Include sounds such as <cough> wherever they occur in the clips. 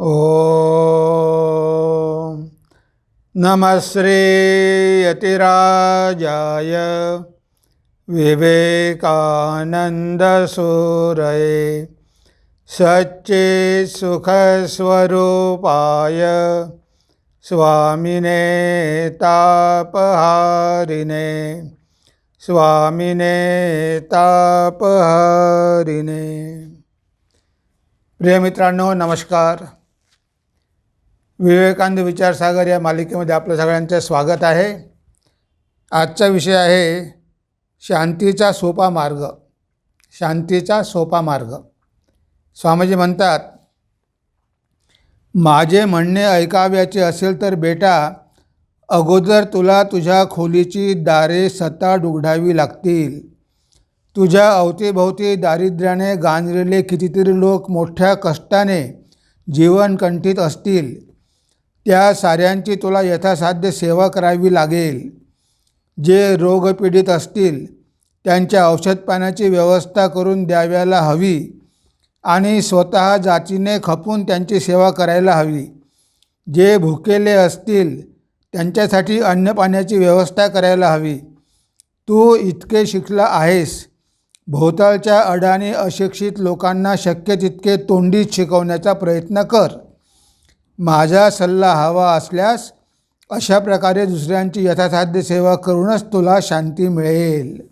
ॐ नमः विवेकानन्दसूरये सच्चित्सुखस्वरूपाय स्वामिने तापहारिणे स्वामिने तापहारिणे। प्रिय मित्रांनो नमस्कार। विवेकानंद विचारसागर या मालिकेमध्ये आपलं सगळ्यांचं स्वागत आहे. आजचा विषय आहे शांतीचा सोपा मार्ग. शांतीचा सोपा मार्ग. स्वामीजी म्हणतात माझे म्हणणे ऐकाव्याचे असेल तर बेटा अगोदर तुला तुझ्या खोलीची दारे सताड उघडावी लागतील. तुझ्या अवतीभोवती दारिद्र्याने गांजलेले कितीतरी लोक मोठ्या कष्टाने जीवन कंठित असतील. त्या साऱ्यांची तुला यथासाध्य सेवा करावी लागेल. जे रोगपीडित असतील त्यांच्या औषध पाण्याची व्यवस्था करून द्याव्याला हवी आणि स्वतः जातीने खपून त्यांची सेवा करायला हवी. जे भुकेले असतील त्यांच्यासाठी अन्नपाण्याची व्यवस्था करायला हवी. तू इतके शिकला आहेस. भोवतालच्या अडाणी अशिक्षित लोकांना शक्य तितके तोंडीत शिकवण्याचा प्रयत्न कर. माझा सल्ला हवा असल्यास अशा प्रकारे दुसऱ्यांची यथासाध्य सेवा करूनच तुला शांती मिळेल.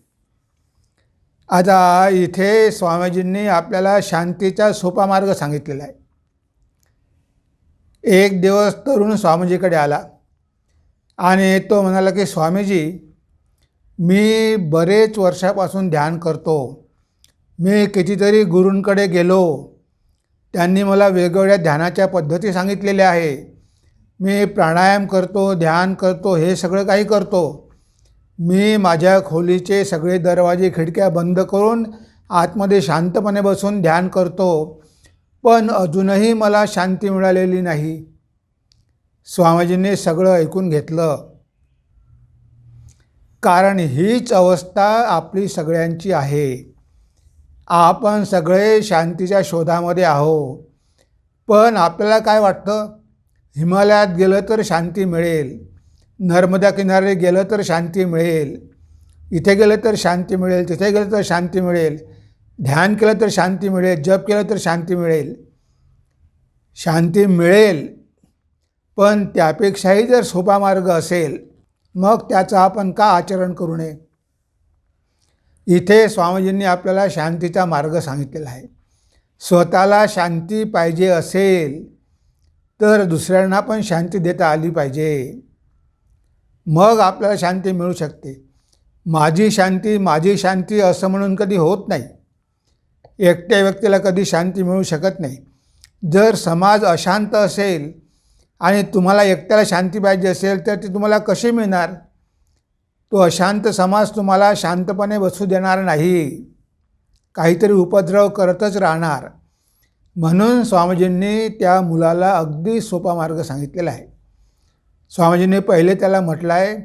आता इथे स्वामीजींनी आपल्याला शांतीचा सोपा मार्ग सांगितलेला आहे. एक दिवस तरुण स्वामीजीकडे आला आणि तो म्हणाला की स्वामीजी मी बरेच वर्षापासून ध्यान करतो. मी कितीतरी गुरूंकडे गेलो. त्यांनी मला वेगवेगळ्या ध्यानाच्या पद्धती सांगितलेल्या आहे. मी प्राणायाम करतो ध्यान करतो हे सगळं काही करतो. मी माझ्या खोलीचे सगळे दरवाजे खिडक्या बंद करून आतमध्ये शांतपणे बसून ध्यान करतो. पण अजूनही मला शांती मिळालेली नाही. स्वामीजींनी सगळं ऐकून घेतलं. कारण हीच अवस्था आपली सगळ्यांची आहे. आपण सगळे शांतीच्या शोधामध्ये आहो. पण आपल्याला काय वाटतं? हिमालयात गेलं तर शांती मिळेल. नर्मदा किनारे गेलं तर शांती मिळेल. इथे गेलं तर शांती मिळेल. तिथे गेलं तर शांती मिळेल. ध्यान केलं तर शांती मिळेल. जप केलं तर शांती मिळेल. शांती मिळेल. पण त्यापेक्षाही जर सोपा मार्ग असेल मग त्याचं आपण का आचरण करू नये? इथे स्वामीजींनी आपल्याला शांतीचा मार्ग सांगितलेला आहे. स्वतःला शांती पाहिजे असेल तर दुसऱ्यांना पण शांती देता आली पाहिजे. मग आपल्याला शांती मिळू शकते. माझी शांती माझी शांती असं म्हणून कधी होत नाही. एकट्या व्यक्तीला कधी शांती मिळू शकत नाही. जर समाज अशांत असेल आणि तुम्हाला एकट्याला शांती पाहिजे असेल तर ती तुम्हाला कशी मिळणार? तो अशांत समाज तुम्हाला शांतपणे बसू देणार नाही. काहीतरी उपद्रव करतच राहणार. म्हणून स्वामीजींनी त्या मुलाला अगदी सोपा मार्ग सांगितलेला आहे. स्वामीजींनी पहिले त्याला म्हटलं आहे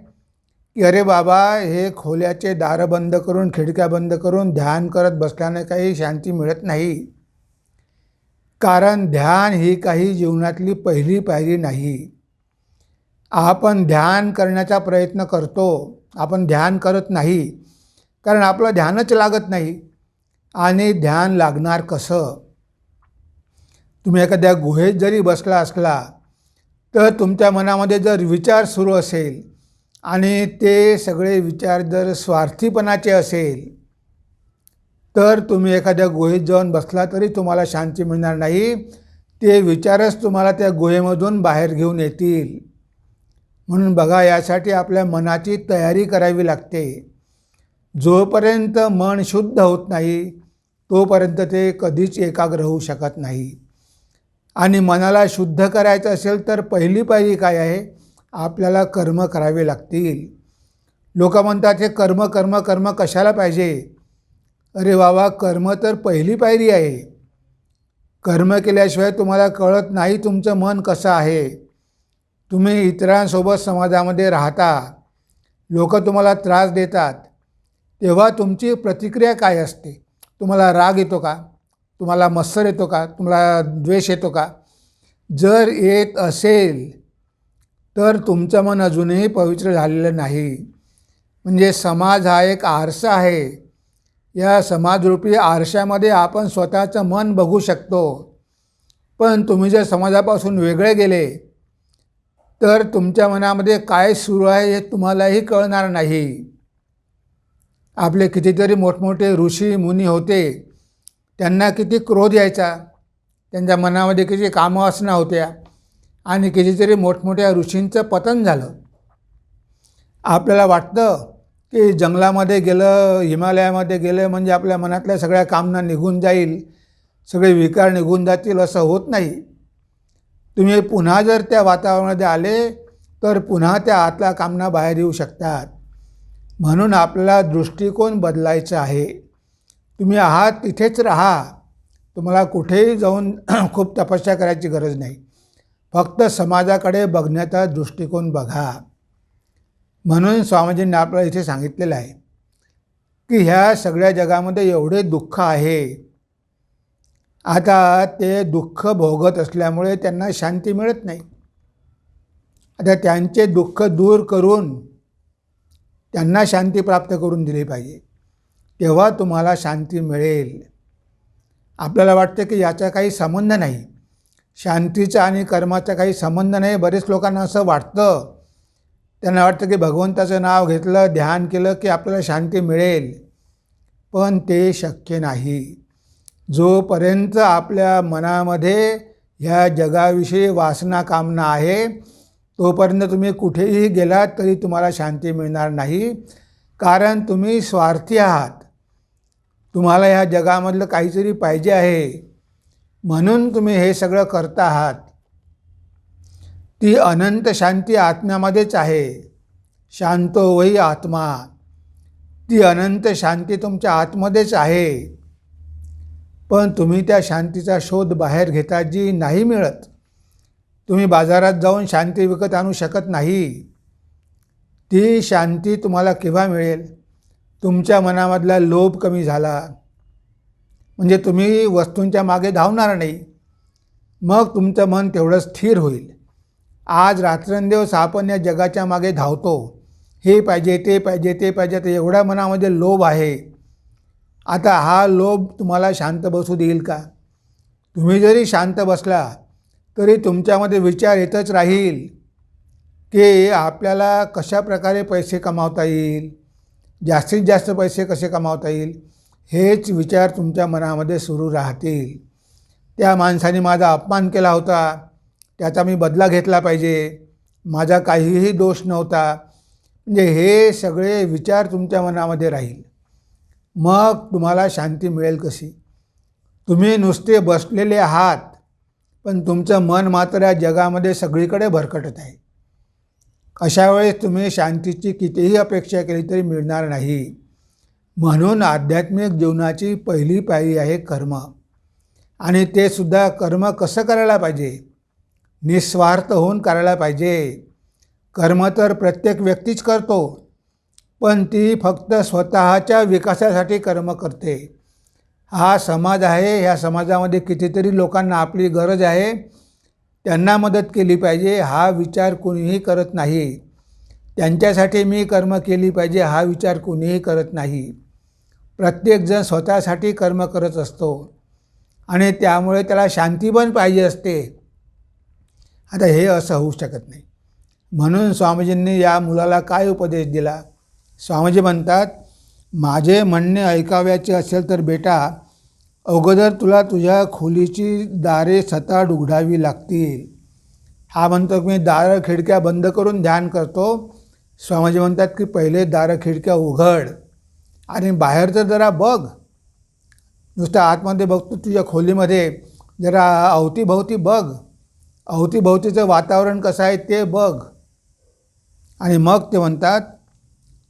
की अरे बाबा हे खोल्याचे दारं बंद करून खिडक्या बंद करून ध्यान करत बसल्याने काही शांती मिळत नाही. कारण ध्यान ही काही जीवनातली पहिली पायरी नाही. आपण ध्यान करण्याचा प्रयत्न करतो. आपण ध्यान करत नाही कारण आपलं ध्यानच लागत नाही. आणि ध्यान लागणार कसं? तुम्ही एखाद्या गुहेत जरी बसला असला तर तुमच्या मनामध्ये जर विचार सुरू असेल आणि ते सगळे विचार जर स्वार्थीपणाचे असेल तर तुम्ही एखाद्या गुहेत जाऊन बसला तरी तुम्हाला शांती मिळणार नाही. ते विचारच तुम्हाला त्या गुहेमधून बाहेर घेऊन येतील. म्हणून बघा यासाठी आपल्या मनाची तयारी करावी लागते. जोपर्यंत मन शुद्ध होत नाही तोपर्यंत ते कधीच एकाग्र होऊ शकत नाही. आणि मनाला शुद्ध करायचं असेल तर पहिली पायरी काय आहे? आपल्याला कर्म करावे लागतील. लोक म्हणतात हे कर्म कर्म कर्म कशाला पाहिजे? अरे बाबा कर्म तर पहिली पायरी आहे. कर्म केल्याशिवाय तुम्हाला कळत नाही तुमचं मन कसं आहे. तुम्ही इतरांसोबत समाजामध्ये राहता लोक तुम्हाला त्रास देतात तेव्हा तुमची प्रतिक्रिया काय असते? तुम्हाला राग येतो का? तुम्हाला मत्सर येतो का? तुम्हाला द्वेष येतो का? जर येत असेल तर तुमचं मन अजूनही पवित्र झालेलं नाही. म्हणजे समाज हा एक आरसा आहे. या समाजरूपी आरशामध्ये आपण स्वतःचं मन बघू शकतो. पण तुम्ही जर समाजापासून वेगळे गेले तर तुमच्या मनामध्ये काय सुरू आहे हे तुम्हालाही कळणार नाही. आपले कितीतरी मोठमोठे ऋषी मुनी होते. त्यांना किती क्रोध यायचा? त्यांच्या मनामध्ये किती कामवासना होत्या? आणि कितीतरी मोठमोठ्या ऋषींचं पतन झालं. आपल्याला वाटतं की जंगलामध्ये गेलं हिमालयामध्ये गेलं म्हणजे आपल्या मनातल्या सगळ्या कामना निघून जाईल. सगळे विकार निघून जातील असं होत नाही. तुम्ही पुन्हा जर त्या वातावरणामध्ये आले तर पुन्हा त्या आतल्या कामना बाहेर येऊ शकतात. म्हणून आपल्याला दृष्टिकोन बदलायचा आहे. तुम्ही आहात तिथेच राहा. तुम्हाला कुठेही जाऊन <clears throat> खूप तपस्या करायची गरज नाही. फक्त समाजाकडे बघण्याचा दृष्टिकोन बघा. म्हणून स्वामीजींनी आपल्याला इथे सांगितलेलं आहे की ह्या सगळ्या जगामध्ये एवढे दुःख आहे. आता ते दुःख भोगत असल्यामुळे त्यांना शांती मिळत नाही. आता त्यांचे दुःख दूर करून त्यांना शांती प्राप्त करून दिली पाहिजे. तेव्हा तुम्हाला शांती मिळेल. आपल्याला वाटतं की याचा काही संबंध नाही. शांतीचा आणि कर्माचा काही संबंध नाही. बरेच लोकांना असं वाटतं. त्यांना वाटतं की भगवंताचं नाव घेतलं ध्यान केलं की आपल्याला शांती मिळेल. पण ते शक्य नाही. जोपर्यंत आपल्या मनामध्ये ह्या जगाविषयी वासना कामना आहे तोपर्यंत तुम्ही कुठेही गेलात तरी तुम्हाला शांती मिळणार नाही. कारण तुम्ही स्वार्थी आहात. तुम्हाला ह्या जगामधलं काहीतरी पाहिजे आहे. म्हणून तुम्ही हे सगळं करता आहात. ती अनंत शांती आत्म्यामध्येच आहे. शांतो वही आत्मा. ती अनंत शांती तुमच्या आतमध्येच आहे. पण तुम्ही त्या शांतीचा शोध बाहेर घेता जी नाही मिळत. तुम्ही बाजारात जाऊन शांती विकत आणू शकत नाही. ती शांती तुम्हाला केव्हा मिळेल? तुमच्या मनामधला लोभ कमी झाला. म्हणजे तुम्ही वस्तूंच्या मागे धावणार नाही. मग तुमचं मन तेवढं स्थिर होईल. आज रात्रंदिवस आपण या जगाच्या मागे धावतो. हे पाहिजे ते पाहिजे ते पाहिजे तर एवढ्या मनामध्ये लोभ आहे. आता हा लोभ तुम्हाला शांत बसू देईल का? तुम्ही जरी शांत बसला तरी तुमच्यामध्ये विचार येतच राहील की आपल्याला कशा प्रकारे पैसे कमावता येईल? जास्तीत जास्त पैसे कसे कमावता येईल? हेच विचार तुमच्या मनामध्ये सुरू राहतील. त्या माणसाने माझा अपमान केला होता. त्याचा मी बदला घेतला पाहिजे. माझा काहीही दोष नव्हता. म्हणजे हे सगळे विचार तुमच्या मनामध्ये राहील. मग तुम्हाला शांती मिळेल कशी? तुम्ही नुसते बसलेले आहात पण तुमचं मन मात्र या जगामध्ये सगळीकडे भरकटत आहे. अशा वेळेस तुम्ही शांतीची कितीही अपेक्षा केली तरी मिळणार नाही. म्हणून आध्यात्मिक जीवनाची पहिली पायरी आहे कर्म. आणि ते सुद्धा कर्म कसं करायला पाहिजे? निस्वार्थ होऊन करायला पाहिजे. कर्म तर प्रत्येक व्यक्तीच करतो. पण ती फक्त स्वतःच्या विकासासाठी कर्म करते. हा समाज आहे ह्या समाजामध्ये कितीतरी लोकांना आपली गरज आहे. त्यांना मदत केली पाहिजे हा विचार कोणीही करत नाही. त्यांच्यासाठी मी कर्म केली पाहिजे हा विचार कोणीही करत नाही. प्रत्येकजण स्वतःसाठी कर्म करत असतो आणि त्यामुळे त्याला शांती पण पाहिजे असते. आता हे असं होऊ शकत नाही. म्हणून स्वामीजींनी या मुलाला काय उपदेश दिला? स्वामीजी म्हणतात माझे म्हणणे ऐकाव्याचे असेल तर बेटा अगोदर तुला तुझ्या खोलीची दारे सताड उघडावी लागतील हा म्हणतो की मी दारं खिडक्या बंद करून ध्यान करतो. स्वामीजी म्हणतात की पहिले दारं खिडक्या उघड आणि बाहेरचं जरा बघ. नुसतं आतमध्ये बघतो तुझ्या खोलीमध्ये जरा अवतीभवती बघ. अवतीभवतीचं वातावरण कसं आहे ते बघ. आणि मग ते म्हणतात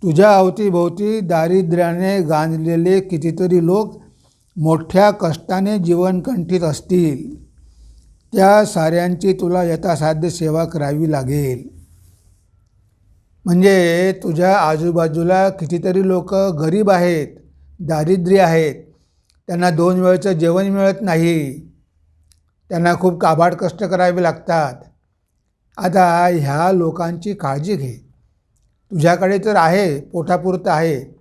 तुझ्या अवतीभोवती दारिद्र्याने गांजलेले कितीतरी लोक मोठ्या कष्टाने जीवन कंठीत असतील. त्या साऱ्यांची तुला यथासाध्य सेवा करावी लागेल. म्हणजे तुझ्या आजूबाजूला कितीतरी लोक गरीब आहेत दारिद्र्य आहेत. त्यांना दोन वेळचं जेवण मिळत नाही. त्यांना खूप काबाड कष्ट करावे लागतात. आता ह्या लोकांची काळजी घे. तुझ्याकडे तर आहे पोटापुरतं आहे.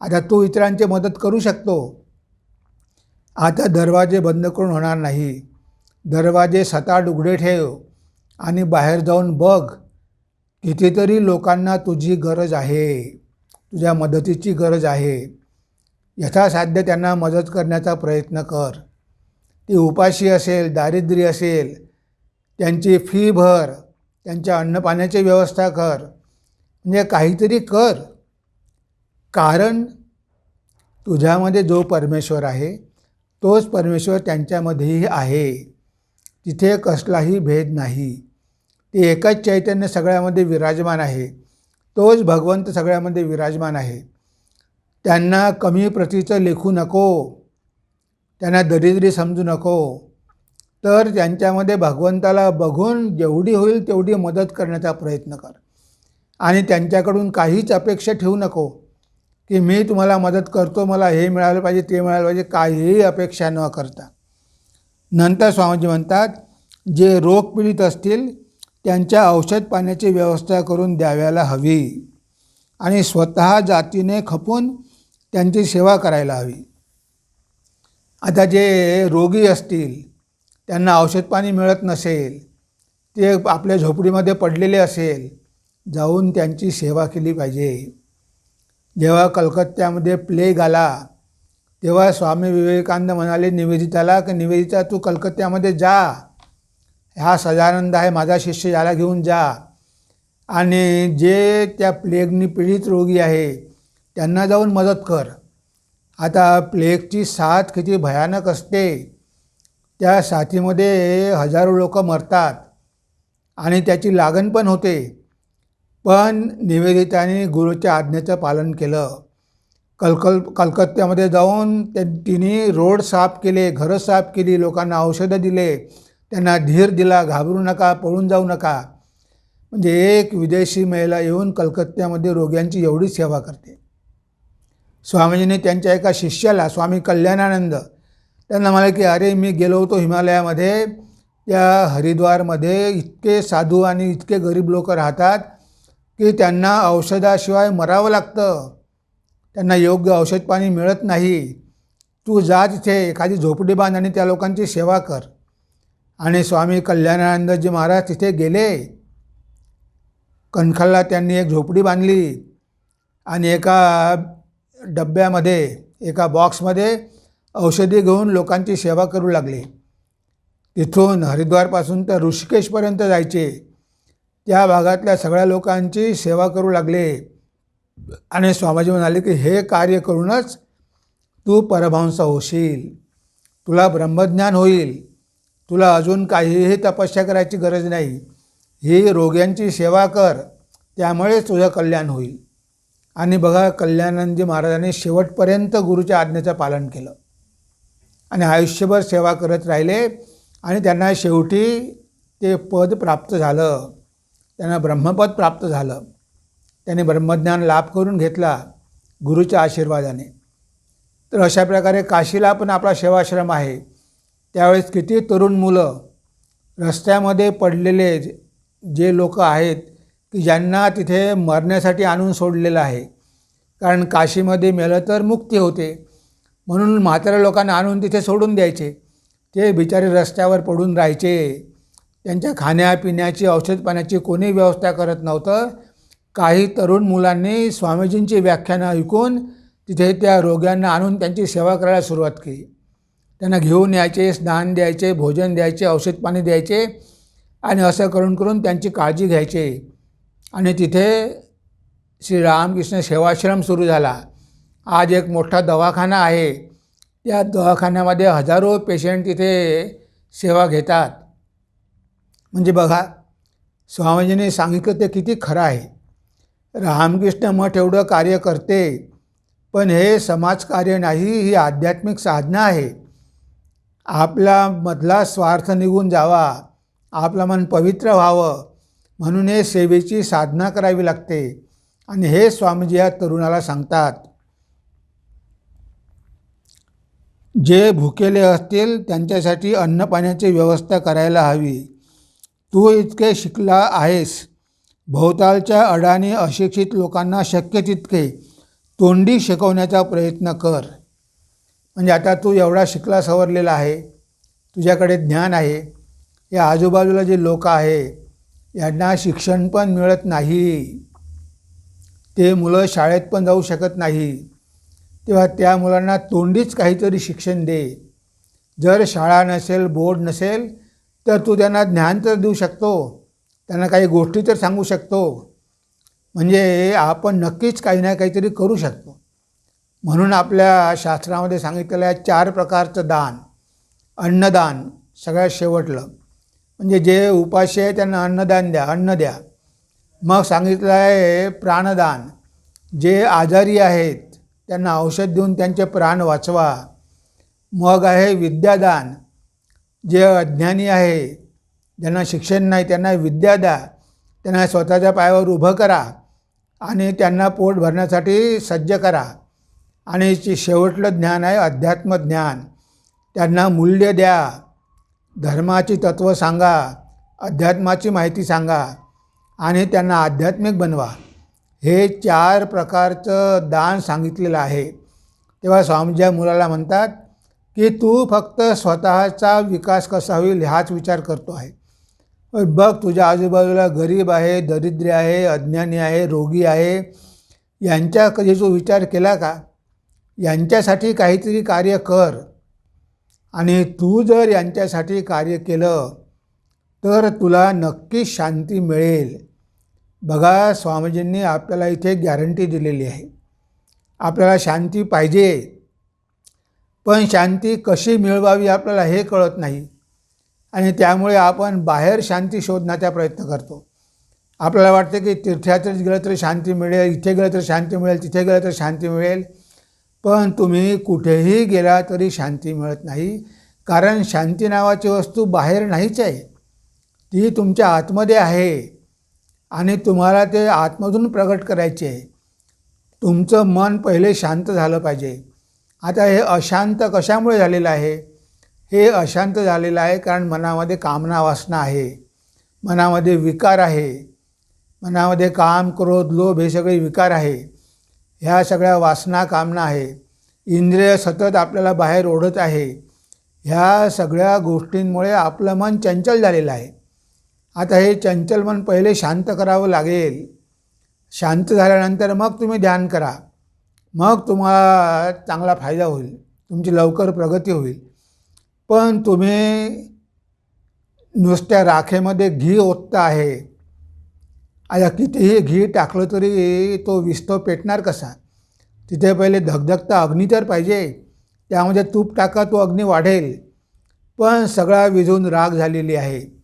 आता तू इतरांची मदत करू शकतो. आता दरवाजे बंद करून होणार नाही. दरवाजे सताड उघडे ठेव आणि बाहेर जाऊन बघ. कितीतरी लोकांना तुझी गरज आहे. तुझ्या मदतीची गरज आहे. यथासाध्य त्यांना मदत करण्याचा प्रयत्न कर. ती उपाशी असेल दारिद्र्य असेल त्यांची फी भर त्यांच्या अन्नपाण्याची व्यवस्था कर. म्हणजे काहीतरी कर. कारण तुझ्यामध्ये जो परमेश्वर आहे तोच परमेश्वर त्यांच्यामध्येही आहे. तिथे कसलाही भेद नाही. ते एकच चैतन्य सगळ्यामध्ये विराजमान आहे. तोच भगवंत सगळ्यामध्ये विराजमान आहे. त्यांना कमी प्रतीचं लेखू नको. त्यांना दरिद्री समजू नको. तर त्यांच्यामध्ये भगवंताला बघून जेवढी होईल तेवढी मदत करण्याचा प्रयत्न कर. आणि त्यांच्याकडून काहीच अपेक्षा ठेवू नको की मी तुम्हाला मदत करतो मला हे मिळालं पाहिजे ते मिळालं पाहिजे काहीही अपेक्षा न करता. नंतर स्वामीजी म्हणतात जे रोग पीडित असतील त्यांच्या औषध पाण्याची व्यवस्था करून द्याव्याला हवी आणि स्वतः जातीने खपून त्यांची सेवा करायला हवी. आता जे रोगी असतील त्यांना औषध पाणी मिळत नसेल ते आपल्या झोपडीमध्ये पडलेले असेल जाऊन त्यांची सेवा केली पाहिजे. जेव्हा कलकत्त्यामध्ये प्लेग आला तेव्हा स्वामी विवेकानंद म्हणाले निवेदिताला की निवेदिता तू कलकत्त्यामध्ये जा. हा सदानंद आहे माझा शिष्य याला घेऊन जा. आणि जे त्या प्लेगनी पीडित रोगी आहे त्यांना जाऊन मदत कर. आता प्लेगची साथ किती भयानक असते. त्या साथीमध्ये हजारो लोक मरतात आणि त्याची लागण पण होते. पण निवेदिताने गुरुच्या आज्ञेचं पालन केलं. कलकल कलकत्त्यामध्ये जाऊन त्या तिने रोड साफ केले घरं साफ केली लोकांना औषधं दिले. त्यांना धीर दिला घाबरू नका पळून जाऊ नका. म्हणजे एक विदेशी महिला येऊन कलकत्त्यामध्ये रोग्यांची एवढी सेवा करते. स्वामीजीने त्यांच्या एका शिष्याला स्वामी कल्याणानंद त्यांना म्हणाले की अरे मी गेलो होतो हिमालयामध्ये. त्या हरिद्वारमध्ये इतके साधू आणि इतके गरीब लोक राहतात. की त्यांना औषधाशिवाय मरावं लागतं. त्यांना योग्य औषध पाणी मिळत नाही. तू जा तिथे एखादी झोपडी बांध आणि त्या लोकांची सेवा कर. आणि स्वामी कल्याणानंदजी महाराज तिथे गेले. कणखलला त्यांनी एक झोपडी बांधली आणि एका डब्यामध्ये एका बॉक्समध्ये औषधी घेऊन लोकांची सेवा करू लागले. तिथून हरिद्वारपासून तर ऋषिकेशपर्यंत जायचे. त्या भागातल्या सगळ्या लोकांची सेवा करू लागले. आणि स्वामीजी म्हणाले की हे कार्य करूनच तू परभंस होशील. तुला ब्रह्मज्ञान होईल. तुला अजून काहीही तपस्या करायची गरज नाही. ही रोग्यांची सेवा कर. त्यामुळेच तुझं कल्याण होईल. आणि बघा कल्याणजी महाराजांनी शेवटपर्यंत गुरुच्या आज्ञेचं पालन केलं. आणि आयुष्यभर सेवा करत राहिले. आणि त्यांना शेवटी ते पद प्राप्त झालं. त्यांना ब्रह्मपद प्राप्त झालं. त्याने ब्रह्मज्ञान लाभ करून घेतला गुरुच्या आशीर्वादाने. तर अशा प्रकारे काशीला पण आपला सेवाश्रम आहे. त्यावेळेस किती तरुण मुलं रस्त्यामध्ये पडलेले जे- जे लोक आहेत की ज्यांना तिथे मरण्यासाठी आणून सोडलेलं आहे. कारण काशीमध्ये मेलं तर मुक्ती होते. म्हणून म्हाताऱ्या लोकांना आणून तिथे सोडून द्यायचे. ते बिचारे रस्त्यावर पडून राहायचे. त्यांच्या खाण्यापिण्याची औषध पाण्याची कोणी व्यवस्था करत नव्हतं. काही तरुण मुलांनी स्वामीजींची व्याख्यानं ऐकून तिथे त्या रोग्यांना आणून त्यांची सेवा करायला सुरुवात केली. त्यांना घेऊन यायचे स्नान द्यायचे भोजन द्यायचे औषध पाणी द्यायचे आणि असं करून करून त्यांची काळजी घ्यायचे. आणि तिथे श्री रामकृष्ण सेवाश्रम सुरू झाला. आज एक मोठा दवाखाना आहे. त्या दवाखान्यामध्ये हजारो पेशंट तिथे सेवा घेतात. म्हणजे बघा स्वामीजीने सांगितलं ते किती खरं आहे. रामकृष्ण मठ एवढं कार्य करते पण हे समाजकार्य नाही ही आध्यात्मिक साधना आहे. आपला मधला स्वार्थ निघून जावा आपलं मन पवित्र व्हावं म्हणून हे सेवेची साधना करावी लागते. आणि हे स्वामीजी या तरुणाला सांगतात जे भुकेले असतील त्यांच्यासाठी अन्नपाण्याची व्यवस्था करायला हवी. तू इतके शिकला आहेस. भोवतालच्या अडाणी अशिक्षित लोकांना शक्य तितके. तोंडी शिकवण्याचा प्रयत्न कर. म्हणजे आता तू एवढा शिकला सवरलेला आहे. तुझ्याकडे ज्ञान आहे. या आजूबाजूला जे लोक आहे यांना शिक्षण पण मिळत नाही. ते मुलं शाळेत पण जाऊ शकत नाही. तेव्हा त्या मुलांना तोंडीच काहीतरी शिक्षण दे. जर शाळा नसेल बोर्ड नसेल तर तू त्यांना ज्ञान तर देऊ शकतो. त्यांना काही गोष्टी तर सांगू शकतो. म्हणजे आपण नक्कीच काही ना काहीतरी करू शकतो. म्हणून आपल्या शास्त्रामध्ये सांगितलेलं आहे चार प्रकारचं दान. अन्नदान सगळ्यात शेवटलं. म्हणजे जे उपाशी आहे त्यांना अन्नदान द्या अन्न द्या. मग सांगितलं आहे प्राणदान. जे आजारी आहेत त्यांना औषध देऊन त्यांचे प्राण वाचवा. मग आहे विद्यादान. जे अज्ञानी आहे ज्यांना शिक्षण नाही त्यांना विद्या द्या त्यांना स्वतःच्या पायावर उभं करा आणि त्यांना पोट भरण्यासाठी सज्ज करा. आणि जे शेवटलं ज्ञान आहे अध्यात्म ज्ञान त्यांना मूल्य द्या. धर्माची तत्त्व सांगा अध्यात्माची माहिती सांगा आणि त्यांना आध्यात्मिक बनवा. हे चार प्रकारचं दान सांगितलेलं आहे. तेव्हा स्वामीजी मुलाला म्हणतात की तू फक्त स्वतःचा विकास कसा होईल हाच विचार करतो आहे. बघ तुझ्या आजूबाजूला गरीब आहे दरिद्री आहे अज्ञानी आहे रोगी आहे. यांच्या कधी जो विचार केला का यांच्यासाठी काहीतरी कार्य कर. आणि तू जर यांच्यासाठी कार्य केलं तर तुला नक्कीच शांती मिळेल. बघा स्वामीजींनी आपल्याला इथे गॅरंटी दिलेली आहे. आपल्याला शांती पाहिजे. पण शांती कशी मिळवावी आपल्याला हे कळत नाही. आणि त्यामुळे आपण बाहेर शांती शोधण्याचा प्रयत्न करतो. आपल्याला वाटतं की तीर्थयात्रेत गेलं तर शांती मिळेल इथे गेलं तर शांती मिळेल तिथे गेलं तर शांती मिळेल. पण तुम्ही कुठेही गेला तरी शांती मिळत नाही. कारण शांती नावाची वस्तू बाहेर नाहीच आहे. ती तुमच्या आतमध्ये आहे. आणि तुम्हाला ते आतमधून प्रगट करायचे आहे. तुमचं मन पहिले शांत झालं पाहिजे. आता हे अशांत कशामुळे झालेलं आहे? हे अशांत झालेलं आहे कारण मनामध्ये कामना वासना आहे. मनामध्ये विकार आहे. मनामध्ये काम क्रोध लोभ हे सगळे विकार आहे. ह्या सगळ्या वासना कामना आहे. इंद्रिय सतत आपल्याला बाहेर ओढत आहे. ह्या सगळ्या गोष्टींमुळे आपलं मन चंचल झालेलं आहे. आता हे चंचल मन पहिले शांत करावं लागेल. शांत झाल्यानंतर मग तुम्ही ध्यान करा. मग तुम्हाला चांगला फायदा होईल. तुमची लवकर प्रगती होईल. पण तुम्ही नुसत्या राखेमध्ये घी ओतता आहे. आता कितीही घी टाकलं तरी तो विस्तव पेटणार कसा? तिथे पहिले धगधगता अग्नी तर पाहिजे. त्यामध्ये तूप टाका तो अग्नी वाढेल. पण सगळा विझून राग झालेली आहे.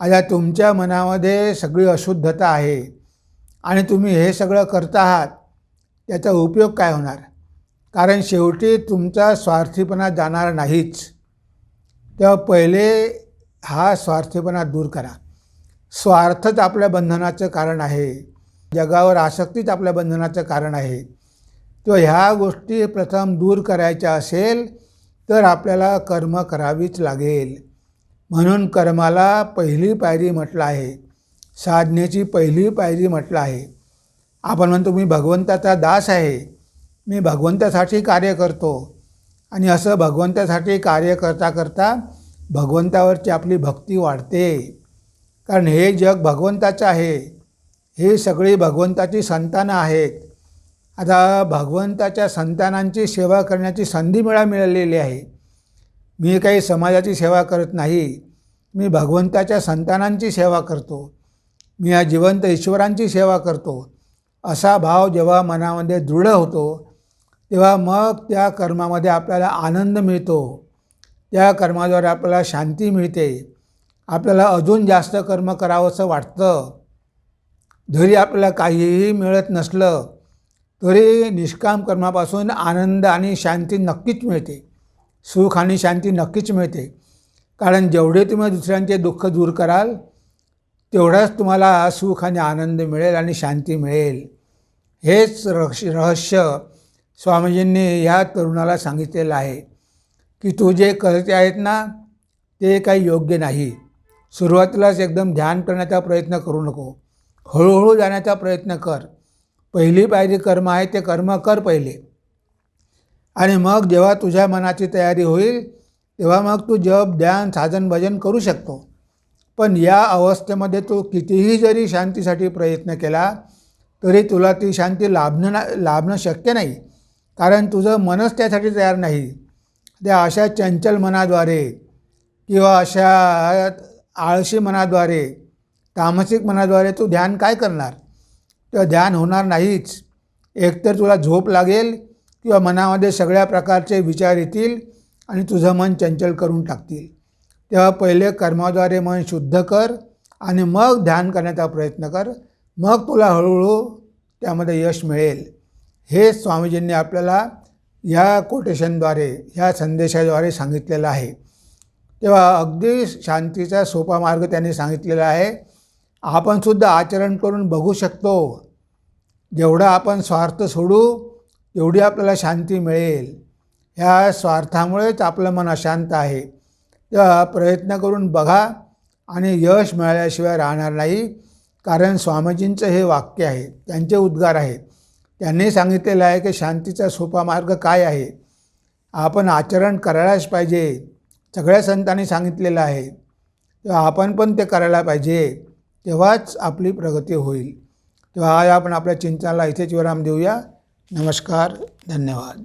आता तुमच्या मनामध्ये सगळी अशुद्धता आहे. आणि तुम्ही हे सगळं करता आहात. त्याचा उपयोग काय होणार? कारण शेवटी तुमचा स्वार्थीपणा जाणार नाहीच. तेव्हा पहिले हा स्वार्थीपणा दूर करा. स्वार्थच आपल्या बंधनाचं कारण आहे. जगावर आसक्तीच आपल्या बंधनाचं कारण आहे. तेव्हा ह्या गोष्टी प्रथम दूर करायच्या असेल तर आपल्याला कर्म करावीच लागेल. म्हणून कर्माला पहिली पायरी म्हटलं आहे. साधनेची पहिली पायरी म्हटलं आहे. आपण म्हणतो मी भगवंताचा दास आहे. मी भगवंतासाठी कार्य करतो. आणि असं भगवंतासाठी कार्य करता करता भगवंतावरची आपली भक्ती वाढते. कारण हे जग भगवंताचं आहे. हे सगळी भगवंताची संतानं आहेत. आता भगवंताच्या संतानांची सेवा करण्याची संधी मिळा मिळालेली आहे. मी काही समाजाची सेवा करत नाही. मी भगवंताच्या संतानांची सेवा करतो. मी या जिवंत ईश्वरांची सेवा करतो. असा भाव जेव्हा मनामध्ये दृढ होतो तेव्हा मग त्या कर्मामध्ये आपल्याला आनंद मिळतो. त्या कर्माद्वारे आपल्याला शांती मिळते. आपल्याला अजून जास्त कर्म करावंसं वाटतं. जरी आपल्याला काहीही मिळत नसलं तरी निष्काम कर्मापासून आनंद आणि शांती नक्कीच मिळते. सुख आणि शांती नक्कीच मिळते. कारण जेवढे तुम्ही दुसऱ्यांचे दुःख दूर कराल तेवढाच तुम्हाला सुख आणि आनंद मिळेल आणि शांती मिळेल. हेच रहस्य रहस्य स्वामीजींनी ह्या तरुणाला सांगितलेलं आहे की तू जे करते आहेत ना ते काही योग्य नाही. सुरुवातीलाच एकदम ध्यान करण्याचा प्रयत्न करू नको. हळूहळू जाण्याचा प्रयत्न कर. पहिली पायरी कर्म आहे ते कर्म कर पहिले. आणि मग जेव्हा तुझ्या मनाची तयारी होईल तेव्हा मग तू जप ध्यान साधन भजन करू शकतो. पण या अवस्थेमध्ये तू कितीही जरी शांतीसाठी प्रयत्न केला तरी तुला ती शांती लाभणं ना लाभणं शक्य नाही. कारण तुझं मनच त्यासाठी तयार नाही. त्या अशा चंचल मनाद्वारे किंवा अशा आळशी मनाद्वारे तामसिक मनाद्वारे तू ध्यान काय करणार? तर ध्यान होणार नाहीच. एकतर तुला झोप लागेल किंवा मनामध्ये सगळ्या प्रकारचे विचार येतील आणि तुझं मन चंचल करून टाकतील. तेव्हा पहिले कर्माद्वारे मन शुद्ध कर आणि मग ध्यान करण्याचा प्रयत्न कर. मग तुला हळूहळू त्यामध्ये यश मिळेल. हे स्वामीजींनी आपल्याला ह्या कोटेशनद्वारे ह्या संदेशाद्वारे सांगितलेलं आहे. तेव्हा अगदी शांतीचा सोपा मार्ग त्यांनी सांगितलेला आहे. आपणसुद्धा आचरण करून बघू शकतो. जेवढं आपण स्वार्थ सोडू तेवढी आपल्याला शांती मिळेल. ह्या स्वार्थामुळेच आपलं मन अशांत आहे. प्रयत्न करून बघा आणि यश मिळाल्याशिवाय राहणार नाही. कारण स्वामीजींचं हे वाक्य आहे त्यांचे उद्गार आहेत त्यांनी सांगितलेलं आहे की शांतीचा सोपा मार्ग काय आहे? आपण आचरण करायलाच पाहिजे. सगळ्या संतांनी सांगितलेलं आहे. तेव्हा आपण पण ते करायला पाहिजे तेव्हाच आपली प्रगती होईल. तेव्हा आज आपण आपल्या चिंतनाला इथेच विराम देऊया. नमस्कार धन्यवाद.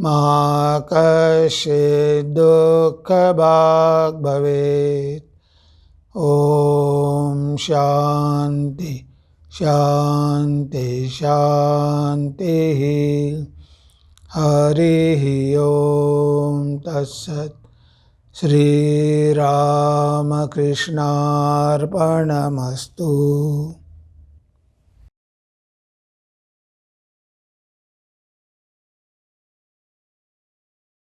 मा कश्चित् दुःखभाग् भवेत् ॐ शान्ति शान्ति शान्तिः। हरिः ॐ तत्सत्। श्रीरामकृष्णार्पणमस्तु।